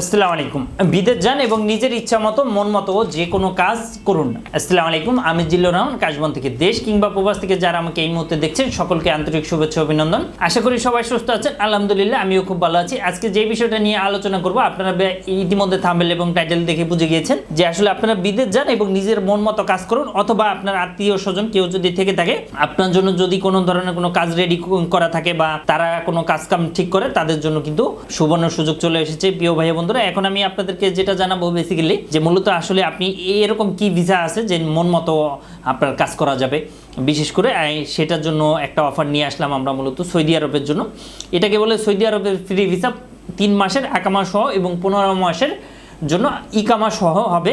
আসসালামু আলাইকুম। বিদেশ যান এবং নিজের ইচ্ছা মতো, মন মতো যে কোনো কাজ করুন। আসসালামু আলাইকুম, আমি জিল্লুর রহমান, কাশবন থেকে দেশ কিংবা প্রবাস থেকে যারা আমাকে এই মুহূর্তে দেখছেন, সকলকে আন্তরিক শুভেচ্ছা অভিনন্দন। আশা করি সবাই সুস্থ আছেন। আলহামদুলিল্লাহ, আমিও খুব ভালো আছি। আজকে যে বিষয়টা নিয়ে আলোচনা করব, আপনারা ইতিমধ্যে থাম্বেল এবং টাইটেল দেখে বুঝে গিয়েছেন যে আসলে আপনারা বিদেশ যান এবং নিজের মন মতো কাজ করুন, অথবা আপনার আত্মীয় স্বজন কেউ যদি থেকে থাকে, আপনার জন্য যদি কোনো ধরনের কোনো কাজ রেডি করা থাকে বা তারা কোনো কাজ কাম ঠিক করে, তাদের জন্য কিন্তু সুবর্ণ সুযোগ চলে এসেছে। প্রিয় ভাই বন্ধুরা, এখন আমি আপনাদেরকে যেটা জানাব বেসিক্যালি যে মূলত আসলে আপনি এরকম কি ভিসা আছে যে মন মতো আপনার কাজ করা যাবে। বিশেষ করে সেটার জন্য একটা অফার নিয়ে আসলাম আমরা মূলত সৌদি আরবের জন্য। এটাকে বলে সৌদি আরবের ফ্রি ভিসা তিন মাসের একামা সহ এবং পনেরো মাসের জন্য ইকামা সহ হবে।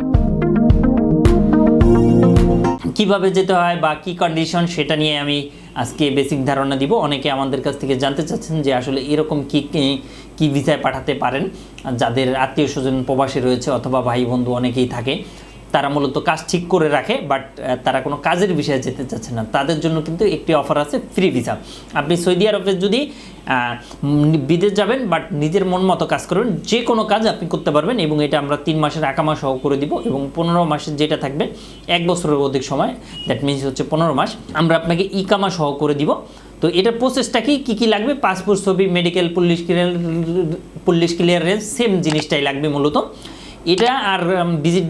কীভাবে যেতে হয় বা কি কন্ডিশন সেটা নিয়ে আমি আজকে বেসিক ধারণা দিব। অনেকে আমাদের কাছ থেকে জানতে চাচ্ছেন যে আসলে এরকম কি, কি- ভিসায় পাঠাতে পারেন। যাদের আত্মীয় স্বজন প্রবাসে রয়েছে অথবা ভাই বন্ধু অনেকেই থাকে। তারা মূলত কাজ ঠিক করে রাখে বাট তারা কোনো কাজের বিষয়ে যেতে চাচ্ছে না। তাদের জন্য কিন্তু একটি অফার আছে ফ্রি ভিসা আপনি সৌদি আরবে যদি বিদেশ যাবেন বাট নিজের মন মতো কাজ করবেন, যে কোনো কাজ আপনি করতে পারবেন, এবং এটা আমরা তিন মাসের আকামা সহ করে দিব, এবং পনেরো মাসের যেটা থাকবে, এক বছরের অধিক সময় দ্যাট মিনস হচ্ছে পনেরো মাস, আমরা আপনাকে ইকামা সহ করে দিব। তো এটার প্রসেসটা কি, কী কী লাগবে? পাসপোর্ট ছবি medical police clear police clearance same জিনিসটাই লাগবে মূলত। এটা আর ভিজিট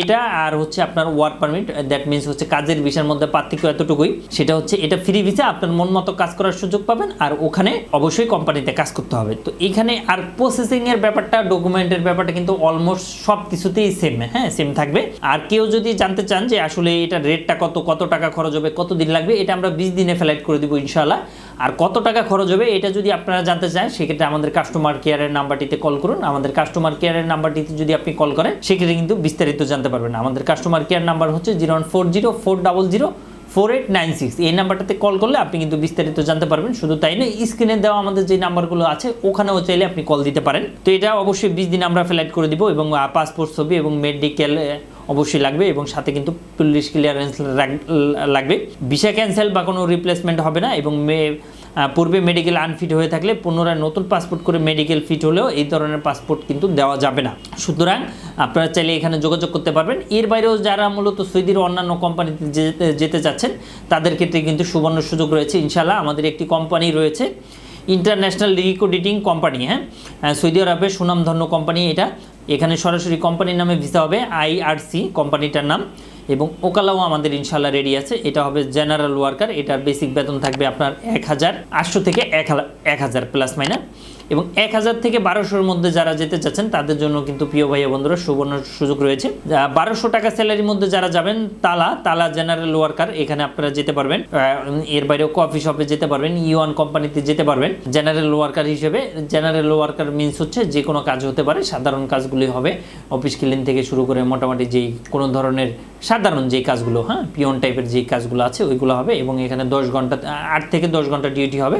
এটা আর হচ্ছে আপনার ওয়ার্ক পারমিট দ্যাট মিনস হচ্ছে কাজের বিষয়ের মধ্যে পার্থক্য এতটুকুই। সেটা হচ্ছে এটা ফ্রি ভিসা আপনার মন মতো কাজ করার সুযোগ পাবেন, আর ওখানে অবশ্যই কোম্পানিতে কাজ করতে হবে। তো এখানে আর প্রসেসিং এর ব্যাপারটা ডকুমেন্টের ব্যাপারটা কিন্তু অলমোস্ট সব কিছুতেই সেম হ্যাঁ সেম থাকবে। আর কেউ যদি জানতে চান যে আসলে এটা রেটটা কত কত টাকা খরচ হবে কত দিন লাগবে, এটা আমরা বিশ দিনে ফ্লাইট করে দিব ইনশাল্লাহ আর কত টাকা খরচ হবে এটা যদি আপনারা জানতে চান, সেক্ষেত্রে আমাদের কাস্টমার কেয়ারের নাম্বারটিতে কল করুন। আমাদের কাস্টমার কেয়ারের নাম্বারটিতে যদি আপনি কল করেন, সেক্ষেত্রে কিন্তু বিস্তারিত জানতে পারবেন। আমাদের কাস্টমার কেয়ার নাম্বার হচ্ছে zero one four zero four zero four eight nine six এই নাম্বারটাতে কল করলে আপনি কিন্তু বিস্তারিত জানতে পারবেন। শুধু তাই নয় স্ক্রিনে দেওয়া আমাদের যে নাম্বারগুলো আছে, ওখানেও চাইলে আপনি কল দিতে পারেন। তো এটা অবশ্যই বিশ দিন আমরা ফ্লাইট করে দিব এবং পাসপোর্ট ছবি এবং মেডিকেল অবশ্যই লাগবে এবং সাথে কিন্তু পুলিশ ক্লিয়ারেন্স লাগবে। ভিসা ক্যান্সেল বা কোনো রিপ্লেসমেন্ট হবে না এবং মে- পূর্বে মেডিকেল আনফিট হয়ে থাকলে পুনরায় নতুন পাসপোর্ট করে মেডিকেল ফিট হলেও এই ধরনের পাসপোর্ট কিন্তু দেওয়া যাবে না। সুতরাং আপনারা চাইলে এখানে যোগাযোগ করতে পারবেন। এর বাইরেও যারা মূলত সৌদির অন্যান্য কোম্পানিতে যেতে যেতে চাচ্ছেন, তাদের ক্ষেত্রে কিন্তু সুবর্ণ সুযোগ রয়েছে ইনশাল্লাহ আমাদের একটি কোম্পানি রয়েছে ইন্টারন্যাশনাল রিকোডিটিং কোম্পানি হ্যাঁ? সৌদি আরবের সুনামধন্য কোম্পানি এটা। এখানে সরাসরি কোম্পানির নামে ভিসা হবে আইআরসি কোম্পানিটার নাম। এবং ওকালাও আমাদের ইনশাল্লাহ রেডি আছে। এটা হবে জেনারেল ওয়ার্কার এটার বেসিক বেতন থাকবে আপনার এক হাজার আটশো থেকে এক হাজার প্লাস মাইনাস এবং এক হাজার থেকে বারোশোর মধ্যে যারা যেতে চাচ্ছেন, তাদের জন্য কিন্তু প্রিয় ভাইয়া বন্ধুরা সুবর্ণ সুযোগ রয়েছে। বারোশো টাকা স্যালারির মধ্যে যারা যাবেন, তালা তালা জেনারেল ওয়ার্কার এখানে আপনারা যেতে পারবেন। এর বাইরেও কফি শপে যেতে পারবেন ইউয়ান কোম্পানিতে যেতে পারবেন। জেনারেল ওয়ার্কার হিসেবে জেনারেল ওয়ার্কার মিনস হচ্ছে যে কোনো কাজ হতে পারে, সাধারণ কাজগুলি হবে। অফিস ক্লিন থেকে শুরু করে মোটামুটি যেই কোনো ধরনের সাধারণ যে কাজগুলো হ্যাঁ পিয়ন টাইপের যে কাজগুলো আছে ওইগুলো হবে এবং এখানে দশ ঘণ্টা আট থেকে দশ ঘণ্টা ডিউটি হবে।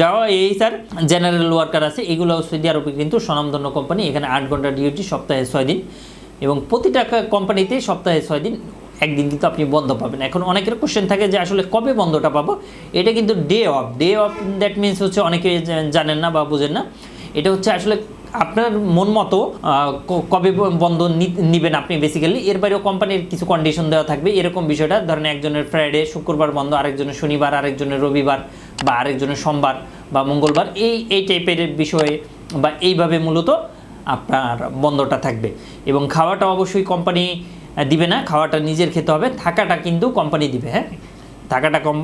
যাওয়া এই স্যার জেনারেল ওয়ার্কার আছে, এগুলো সৌদি আরবে কিন্তু স্বনামধন্য কোম্পানি এখানে আট ঘণ্টা ডিউটি সপ্তাহে ছয় দিন এবং প্রতিটা কোম্পানিতে সপ্তাহে ছয় দিন, একদিন কিন্তু আপনি বন্ধ পাবেন। এখন অনেকের কোশ্চেন থাকে যে আসলে কবে বন্ধটা পাবো? এটা কিন্তু day off day off that means হচ্ছে অনেকে জানেন না বা বুঝেন না। এটা হচ্ছে আসলে আপনার মন মতো কবে বন্ধ নিবেন আপনি বেসিক্যালি এর বাইরেও কোম্পানির কিছু কন্ডিশন দেওয়া থাকবে। এরকম বিষয়টা, ধরেন একজনের ফ্রাইডে শুক্রবার বন্ধ, আরেকজনের শনিবার, আরেকজনের রবিবার, বা আরেকজনের সোমবার বা মঙ্গলবার, এই এই টাইপের বিষয়ে বা এইভাবে মূলত আপনার বন্ধটা থাকবে। এবং খাওয়াটা অবশ্যই কোম্পানি দিবে না, খাওয়াটা নিজের খেতে হবে, থাকাটা কিন্তু কোম্পানি দিবে হ্যাঁ? থাকাটা কম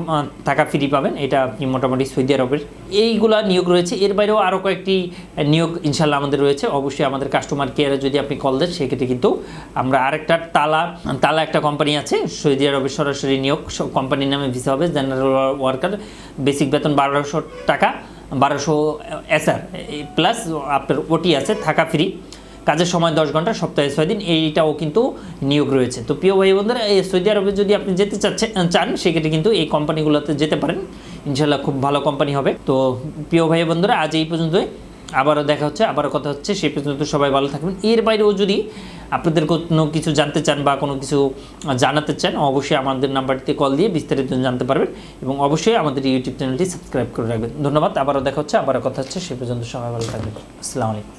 থাকা ফ্রি পাবেন, এটা আপনি মোটামুটি সৌদি আরবের এইগুলা নিয়োগ রয়েছে। এর বাইরেও আরও কয়েকটি নিয়োগ ইনশাল্লাহ আমাদের রয়েছে। অবশ্যই আমাদের কাস্টমার কেয়ারে যদি আপনি কল দেন, সেক্ষেত্রে কিন্তু আমরা আরেকটা তালা তালা একটা কোম্পানি আছে, সৌদি আরবের সরাসরি নিয়োগ কোম্পানির নামে ভিসা হবে জেনারেল ওয়ার্কার বেসিক বেতন বারোশো টাকা, বারোশো এসআর প্লাস আপনার ওটি আছে, থাকা ফ্রি কাজের সময় দশ ঘণ্টা, সপ্তাহে ছয় দিন, এইটাও কিন্তু নিয়োগ রয়েছে। তো প্রিয় ভাই বন্ধুরা এই সৌদি আরবে যদি আপনি যেতে চাচ্ছেন চান, সেক্ষেত্রে কিন্তু এই কোম্পানিগুলোতে যেতে পারেন। ইনশাল্লাহ খুব ভালো কোম্পানি হবে। তো প্রিয় ভাই বন্ধুরা আজ এই পর্যন্তই। আবারও দেখা হচ্ছে, আবারও কথা হচ্ছে। সেই পর্যন্ত সবাই ভালো থাকবেন। এর বাইরেও যদি আপনাদের কোনো কিছু জানতে চান বা কোনো কিছু জানাতে চান, অবশ্যই আমাদের নাম্বারটিতে কল দিয়ে বিস্তারিত জানতে পারবেন এবং অবশ্যই আমাদের ইউটিউব চ্যানেলটি সাবস্ক্রাইব করে রাখবেন। ধন্যবাদ, আবারও দেখা হচ্ছে, আবারও কথা হচ্ছে। সেই পর্যন্ত সবাই ভালো থাকবেন। আসসালামু আলাইকুম।